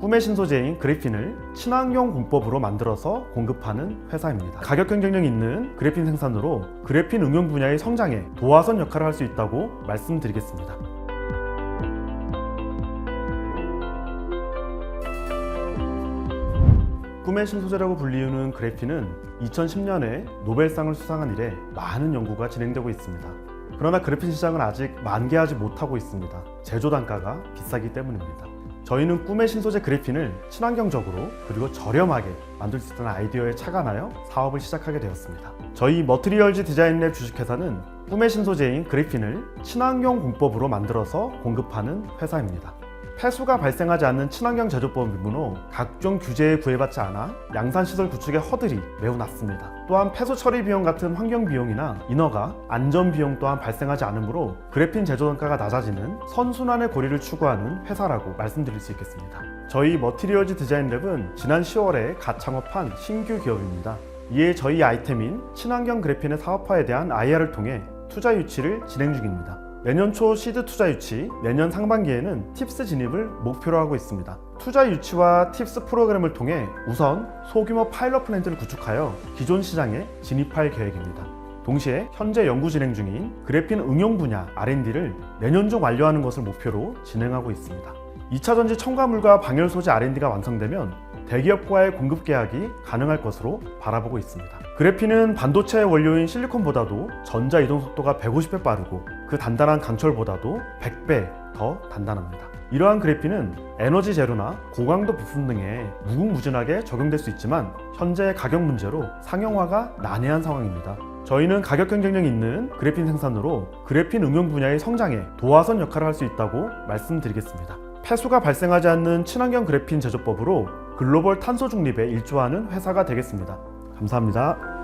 꿈의 신소재인 그래핀을 친환경 공법으로 만들어서 공급하는 회사입니다. 가격 경쟁력 있는 그래핀 생산으로 그래핀 응용 분야의 성장에 도화선 역할을 할 수 있다고 말씀드리겠습니다. 꿈의 신소재라고 불리우는 그래핀은 2010년에 노벨상을 수상한 이래 많은 연구가 진행되고 있습니다. 그러나 그래핀 시장은 아직 만개하지 못하고 있습니다. 제조 단가가 비싸기 때문입니다. 저희는 꿈의 신소재 그래핀을 친환경적으로 그리고 저렴하게 만들 수 있다는 아이디어에 착안하여 사업을 시작하게 되었습니다. 저희 머트리얼즈 디자인랩 주식회사는 꿈의 신소재인 그래핀을 친환경 공법으로 만들어서 공급하는 회사입니다. 폐수가 발생하지 않는 친환경 제조법이므로 각종 규제에 구애받지 않아 양산시설 구축의 허들이 매우 낮습니다. 또한 폐수 처리 비용 같은 환경 비용이나 인허가, 안전 비용 또한 발생하지 않으므로 그래핀 제조 단가가 낮아지는 선순환의 고리를 추구하는 회사라고 말씀드릴 수 있겠습니다. 저희 머티리얼즈 디자인 랩은 지난 10월에 갓 창업한 신규 기업입니다. 이에 저희 아이템인 친환경 그래핀의 사업화에 대한 IR을 통해 투자 유치를 진행 중입니다. 내년 초 시드 투자 유치, 내년 상반기에는 팁스 진입을 목표로 하고 있습니다. 투자 유치와 팁스 프로그램을 통해 우선 소규모 파일럿 플랜트를 구축하여 기존 시장에 진입할 계획입니다. 동시에 현재 연구 진행 중인 그래핀 응용 분야 R&D를 내년 중 완료하는 것을 목표로 진행하고 있습니다. 2차 전지 첨가물과 방열 소재 R&D가 완성되면 대기업과의 공급 계약이 가능할 것으로 바라보고 있습니다. 그래핀은 반도체 원료인 실리콘보다도 전자 이동 속도가 150배 빠르고 그 단단한 강철보다도 100배 더 단단합니다. 이러한 그래핀은 에너지 재료나 고강도 부품 등에 무궁무진하게 적용될 수 있지만 현재 가격 문제로 상용화가 난해한 상황입니다. 저희는 가격 경쟁력 있는 그래핀 생산으로 그래핀 응용 분야의 성장에 도화선 역할을 할 수 있다고 말씀드리겠습니다. 폐수가 발생하지 않는 친환경 그래핀 제조법으로 글로벌 탄소 중립에 일조하는 회사가 되겠습니다. 감사합니다.